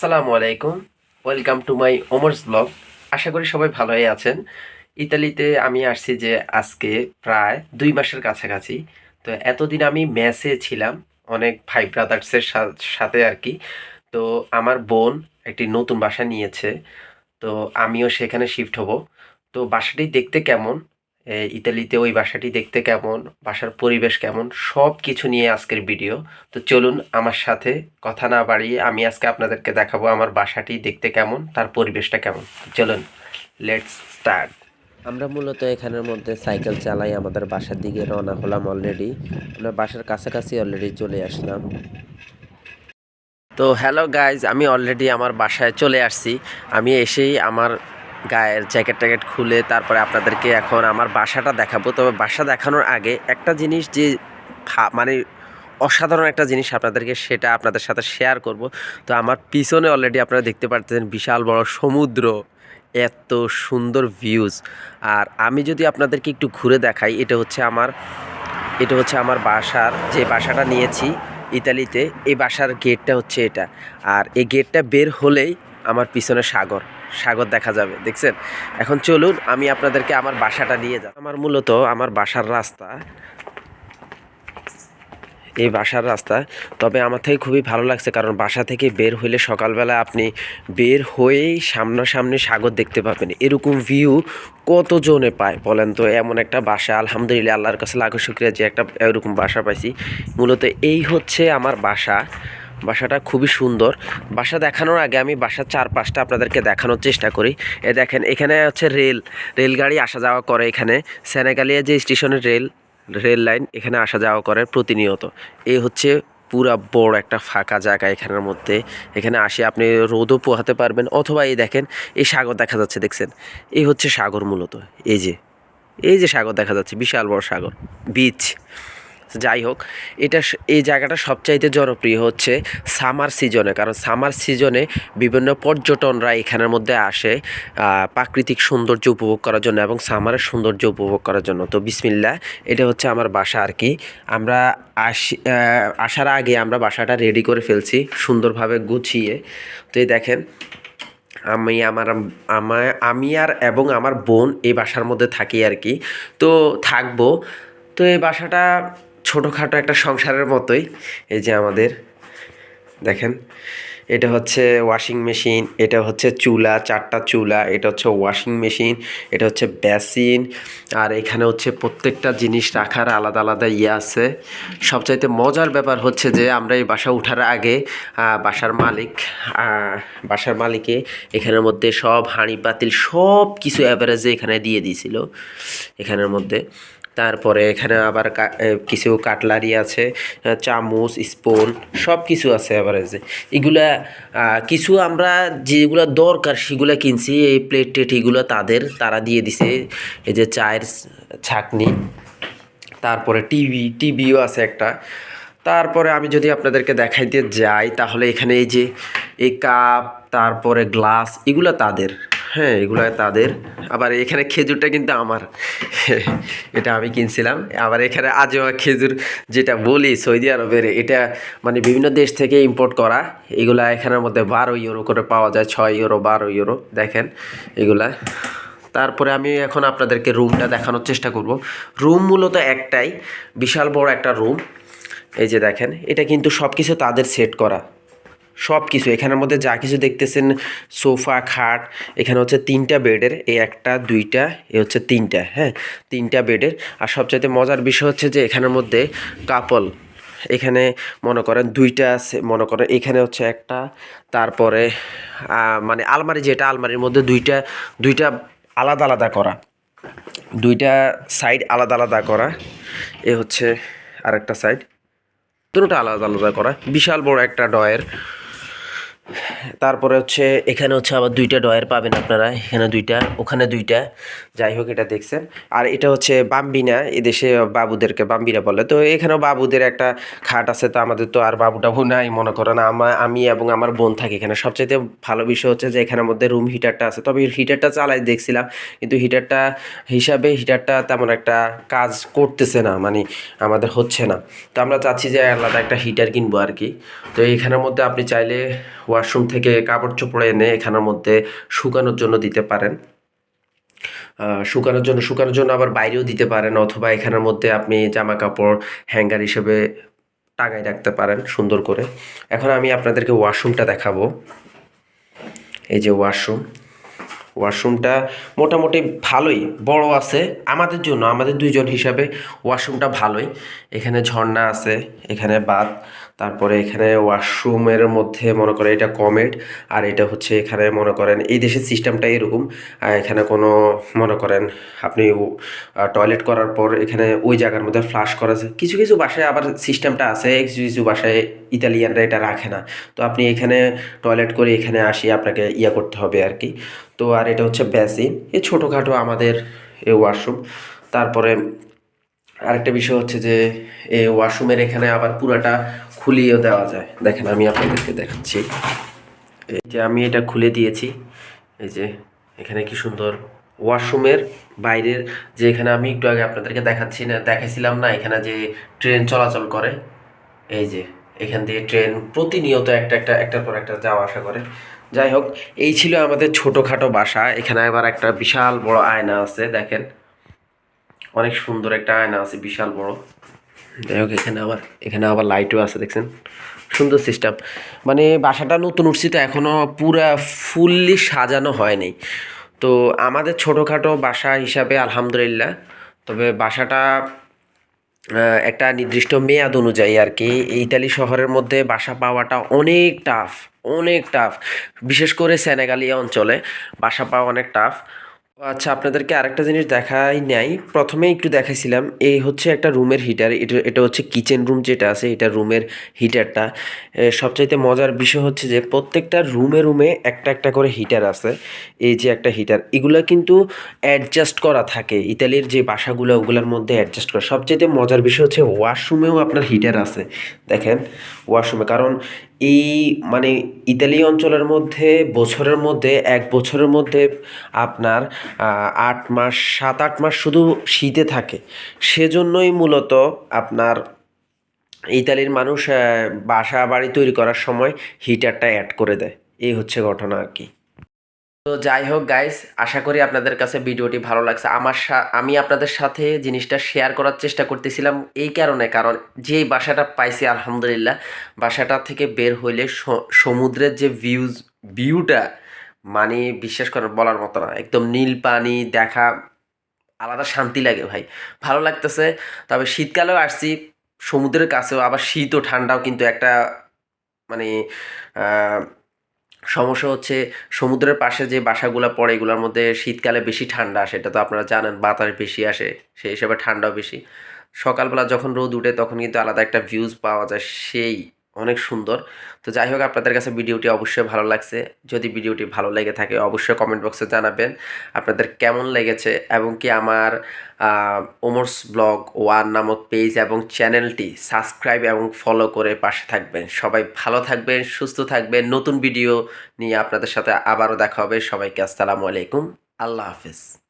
সালামু আলাইকুম। Welcome to my Omar's blog আশা করি সবাই ভালোই আছেন। ইতালিতে আমি আসছি যে আজকে প্রায় দুই মাসের কাছাকাছি। তো এতদিন আমি মেসে ছিলাম, অনেক ভাই ব্রাদার্সের সাথে আর কি। তো আমার বোন একটি নতুন বাসা নিয়েছে। তো আমিও সেখানে শিফট হব। তো বাসাটি দেখতে কেমন? ইতালিতে ওই বাসাটি দেখতে কেমন বাসার পরিবেশ কেমন সব কিছু নিয়ে আজকের ভিডিও তো চলুন আমার সাথে কথা না বাড়িয়ে আমি আজকে আপনাদেরকে দেখাবো আমার বাসাটি দেখতে কেমন তার পরিবেশটা কেমন। চলুন লেটস স্টার্ট আমরা মূলত এখানের মধ্যে সাইকেল চালাই আমাদের বাসার দিকে রওনা হলাম অলরেডি আমরা বাসার কাছাকাছি অলরেডি চলে আসলাম। তো হ্যালো গাইজ আমি অলরেডি আমার বাসায় চলে আসছি। আমি এসেই আমার গায়ের জ্যাকেট ট্যাকেট খুলে তারপরে আপনাদেরকে এখন আমার বাসাটা দেখাবো। তবে বাসা দেখানোর আগে একটা জিনিস যে মানে অসাধারণ একটা জিনিস আপনাদেরকে সেটা আপনাদের সাথে শেয়ার করব। তো আমার পিছনে অলরেডি আপনারা দেখতে পাচ্ছেন বিশাল বড় সমুদ্র, এত সুন্দর ভিউজ আর আমি যদি আপনাদেরকে একটু ঘুরে দেখাই, এটা হচ্ছে আমার, এটা হচ্ছে আমার বাসার, যে বাসাটা নিয়েছি ইতালিতে, এই বাসার গেটটা হচ্ছে এটা। আর এই গেটটা বের হলেই আমার পিছনে সাগর। সাগর দেখা যাবে, দেখছেন? এখন চলুন, আমি আপনাদেরকে আমার বাসাটা নিয়ে যাব আমার মূলত আমার বাসার রাস্তা, এই বাসার রাস্তা, তবে আমার থেকে খুবই ভালো লাগছে কারণ বাসা থেকে বের হইলে সকালবেলা আপনি বের হয়েই সামনাসামনি সাগর দেখতে পাবেন। এরকম ভিউ কতজনে পায় বলেন তো? এমন একটা বাসা, আলহামদুলিল্লাহ, আল্লাহর কাছে লাখো শুক্রিয়া যে একটা এরকম বাসা পাইছি। মূলত এই হচ্ছে আমার বাসা। বাসাটা খুবই সুন্দর। বাসা দেখানোর আগে আমি বাসার চারপাশটা আপনাদেরকে দেখানোর চেষ্টা করি। এ দেখেন, এখানে হচ্ছে রেল, রেলগাড়ি আসা যাওয়া করে এখানে। সেনেগালিয়া যে স্টেশনের রেল রেল লাইন এখানে আসা যাওয়া করে প্রতিনিয়ত। এই হচ্ছে পুরা বড় একটা ফাঁকা জায়গা এখানের মধ্যে। এখানে আসে আপনি রোদও পোহাতে পারবেন। অথবা এই দেখেন, এই সাগর দেখা যাচ্ছে, দেখছেন? এই হচ্ছে সাগর মূলত। এই যে এই যে সাগর দেখা যাচ্ছে, বিশাল বড় সাগর। বিচ। যাই হোক, এটা এই জায়গাটা সবচাইতে জনপ্রিয় হচ্ছে সামার সিজনে। কারণ সামার সিজনে বিভিন্ন পর্যটনরা এখানের মধ্যে আসে প্রাকৃতিক সৌন্দর্য উপভোগ করার জন্য এবং সামারের সৌন্দর্য উপভোগ করার জন্য। তো বিসমিল্লা এটা হচ্ছে আমার বাসা আর কি। আমরা আসি আসার আগে আমরা বাসাটা রেডি করে ফেলছি সুন্দরভাবে গুছিয়ে। তো এই দেখেন, আমি আমার আমার আমি আর এবং আমার বোন এই বাসার মধ্যে থাকি আর কি। তো থাকব। তো এই বাসাটা ছোটোখাটো একটা সংসারের মতোই। এই যে আমাদের, দেখেন, এটা হচ্ছে ওয়াশিং মেশিন এটা হচ্ছে চুলা, চারটা চুলা, এটা হচ্ছে ওয়াশিং মেশিন এটা হচ্ছে বেসিন আর এখানে হচ্ছে প্রত্যেকটা জিনিস রাখার আলাদা আলাদা ইয়ে আছে। সবচাইতে মজার ব্যাপার হচ্ছে যে আমরা এই বাসা উঠার আগে বাসার মালিক বাসার মালিকে এখানের মধ্যে সব হাঁড়ি পাতিল সব কিছু অ্যাভারেজে এখানে দিয়ে দিয়েছিল। এখানের মধ্যে। তারপরে এখানে আবার কিছু কাটলারি আছে চামচ স্পুন সব কিছু আছে অ্যাভারেজে এগুলা কিছু আমরা যেগুলো দরকার সেগুলো কিনছি, এই প্লেট টেট এগুলো তাদের, তারা দিয়ে দিছে। এই যে চায়ের ছাকনি, তারপরে টিভি টিভিও আছে একটা। তারপরে আমি যদি আপনাদেরকে দেখাইতে যাই, তাহলে এখানে এই যে, এই কাপ তারপরে গ্লাস এগুলো তাদের। হ্যাঁ এগুলো তাদের। আবার এখানে খেজুরটা কিন্তু আমার। এটা আমি কিনছিলাম। আবার এখানে আজোয়া খেজুর যেটা বলি, সৌদি আরবের, এটা মানে বিভিন্ন দেশ থেকে ইম্পোর্ট করা। এগুলা এখানের মধ্যে বারো ইউরো করে পাওয়া যায়, ছয় ইউরো বারো ইউরো দেখেন এগুলা। তারপরে আমি এখন আপনাদেরকে রুমটা দেখানোর চেষ্টা করব। রুম মূলত একটাই, বিশাল বড় একটা রুম এই যে দেখেন, এটা কিন্তু সব কিছু তাদের সেট করা। সব কিছু এখানের মধ্যে যা কিছু দেখতেছেন, সোফা, খাট, এখানে হচ্ছে তিনটা বেডের এই একটা, দুইটা, এ হচ্ছে তিনটা হ্যাঁ? তিনটা বেডের। আর সবচাইতে মজার বিষয় হচ্ছে যে এখানের মধ্যে কাপল, এখানে মনে করেন দুইটা আছে, মনে করেন এখানে হচ্ছে একটা, তারপরে মানে আলমারি যেটা, আলমারির মধ্যে দুইটা দুইটা আলাদা আলাদা করা, দুইটা সাইড আলাদা আলাদা করা, এ হচ্ছে আরেকটা সাইড, দুটোটা আলাদা আলাদা করা, বিশাল বড় একটা ডয়ের তারপরে হচ্ছে, এখানে হচ্ছে আবার দুইটা ডয়ের পাবেন আপনারা, এখানে দুইটা, ওখানে দুইটা, যাই হোক এটা দেখছেন। আর এটা হচ্ছে বাম্বিনা, এদেশে বাবুদেরকে বাম্বিরা বলে। তো এখানেও বাবুদের একটা খাট আছে, তো আমাদের তো আর বাবু নাই, মনে করেন আমার আমি এবং আমার বোন থাকি এখানে। সবচাইতে ভালো বিষয় হচ্ছে যে এখানের মধ্যে রুম হিটারটা আছে। তবে হিটারটা চালাই দেখছিলাম, কিন্তু হিটারটা হিসাবে হিটারটা তেমন একটা কাজ করতেছে না মানে আমাদের হচ্ছে না। তো আমরা চাচ্ছি যে আলাদা একটা হিটার কিনবো আর কি। তো এখানের মধ্যে আপনি চাইলে ওয়াশরুম থেকে কাপড় চোপড়ে এনে এখানের মধ্যে শুকানোর জন্য দিতে পারেন। শুকানোর জন্য শুকানোর জন্য আবার বাইরেও দিতে পারেন অথবা এখানের মধ্যে আপনি জামা কাপড় হ্যাঙ্গার হিসেবে টাঙায় রাখতে পারেন সুন্দর করে। এখন আমি আপনাদেরকে ওয়াশরুমটা দেখাবো। এই যে ওয়াশরুম। ওয়াশরুমটা মোটামুটি ভালোই, বড় আছে আমাদের জন্য, আমাদের দুইজন হিসাবে ওয়াশরুমটা ভালোই। এখানে ঝর্ণা আছে, এখানে বাথ, তারপরে এখানে ওয়াশরুমের মধ্যে মনে করেন এটা কমেড, আর এটা হচ্ছে এখানে মনে করেন এই দেশের সিস্টেমটা এরকম। এখানে কোনো মনে করেন আপনি টয়লেট করার পর এখানে ওই জায়গার মধ্যে ফ্লাশ করা যায় কিছু কিছু বাসায় আবার সিস্টেমটা আছে, কিছু কিছু বাসায় ইতালিয়ানরা এটা রাখে না। তো আপনি এখানে টয়লেট করে এখানে আসি আপনাকে ইয়া করতে হবে আর কি। তো আর এটা হচ্ছে বেসিন। এই ছোটোখাটো আমাদের এই ওয়াশরুম। তারপরে আরেকটা বিষয় হচ্ছে যে এই ওয়াশরুমের এখানে আবার পুরাটা খুলিয়েও দেওয়া যায়। দেখেন, আমি আপনাদেরকে দেখাচ্ছি। এই যে আমি এটা খুলে দিয়েছি। এই যে এখানে কি সুন্দর ওয়াশরুমের বাইরের যে এখানে আমি একটু আগে আপনাদেরকে দেখাচ্ছি না, দেখাইছিলাম না, এখানে যে ট্রেন চলাচল করে। এই যে এখান দিয়ে ট্রেন প্রতিনিয়ত একটা একটা একটার পর একটা যাওয়া আসা করে। যাই হোক, এই ছিল আমাদের ছোটোখাটো বাসা। এখানে আবার একটা বিশাল বড় আয়না আছে, দেখেন। অনেক সুন্দর একটা আয়না আছে, বিশাল বড়। যাই হোক, এখানে আবার এখানে আবার লাইটও আছে, দেখছেন? সুন্দর সিস্টেম মানে বাসাটা নতুন উঠছি তো এখনও পুরা ফুললি সাজানো হয়নি। তো আমাদের ছোটোখাটো বাসা হিসাবে আলহামদুলিল্লাহ। তবে বাসাটা একটা নির্দিষ্ট মেয়াদ অনুযায়ী আর কি, ইতালি শহরের মধ্যে বাসা পাওয়াটা অনেক টাফ অনেক টাফ বিশেষ করে সেনেগালিয়া অঞ্চলে বাসা পাওয়া অনেক টাফ আচ্ছা আপনাদেরকে আরেকটা জিনিস দেখাই নাই। প্রথমে একটু দেখাইছিলাম, এই হচ্ছে একটা রুমের হিটার এটা এটা হচ্ছে কিচেন রুম যেটা আছে, এটা রুমের হিটারটা সবচাইতে মজার বিষয় হচ্ছে যে, প্রত্যেকটা রুমে রুমে একটা একটা করে হিটার আছে, এই যে একটা হিটার এগুলো কিন্তু অ্যাডজাস্ট করা থাকে, ইতালির যে বাসাগুলো, ওগুলোর মধ্যে অ্যাডজাস্ট করা। সবচাইতে মজার বিষয় হচ্ছে ওয়াশরুমেও আপনার হিটার আছে, দেখেন ওয়াশরুমে কারণ এই মানে ইতালি অঞ্চলের মধ্যে বছরের মধ্যে, এক বছরের মধ্যে আপনার আট মাস, সাত, আট মাস শুধু শীতে থাকে। সেজন্যই মূলত আপনার ইতালির মানুষ বাসা বাড়ি তৈরি করার সময় হিটারটা অ্যাড করে দেয়। এই হচ্ছে ঘটনা আর কি। তো যাই হোক গাইস আশা করি আপনাদের কাছে ভিডিওটি ভালো লাগছে। আমার আমি আপনাদের সাথে জিনিসটা শেয়ার করার চেষ্টা করতেছিলাম এই কারণে, কারণ যেই বাসাটা পাইছি আলহামদুলিল্লাহ, বাসাটা থেকে বের হইলে সমুদ্রের যে ভিউজ ভিউটা মানে বিশ্বাস করার, বলার মতো না। একদম নীল পানি দেখা, আলাদা শান্তি লাগে ভাই। ভালো লাগতেছে, তবে শীতকালেও আসছি, সমুদ্রের কাছেও, আবার শীত ও ঠান্ডাও কিন্তু একটা মানে সমস্যা হচ্ছে সমুদ্রের পাশে যে বাসাগুলো পড়ে, এগুলোর মধ্যে শীতকালে বেশি ঠান্ডা আসে এটা তো আপনারা জানেন বাতাস বেশি আসে, সেই হিসাবে ঠান্ডাও বেশি। সকালবেলা যখন রোদ উঠে, তখন কিন্তু আলাদা একটা ভিউজ পাওয়া যায়, সেই অনেক সুন্দর। তো যাই হোক, আপনাদের কাছে ভিডিওটি অবশ্যই ভালো লাগছে। যদি ভিডিওটি ভালো লেগে থাকে, অবশ্যই কমেন্ট বক্সে জানাবেন আপনাদের কেমন লেগেছে এবং কি আমার ওমর্স ব্লগ ওয়ান নামক পেজ এবং চ্যানেলটি সাবস্ক্রাইব এবং ফলো করে পাশে থাকবেন। সবাই ভালো থাকবেন, সুস্থ থাকবেন। নতুন ভিডিও নিয়ে আপনাদের সাথে আবারও দেখা হবে। সবাইকে আসসালামু আলাইকুম। আল্লাহ হাফিজ।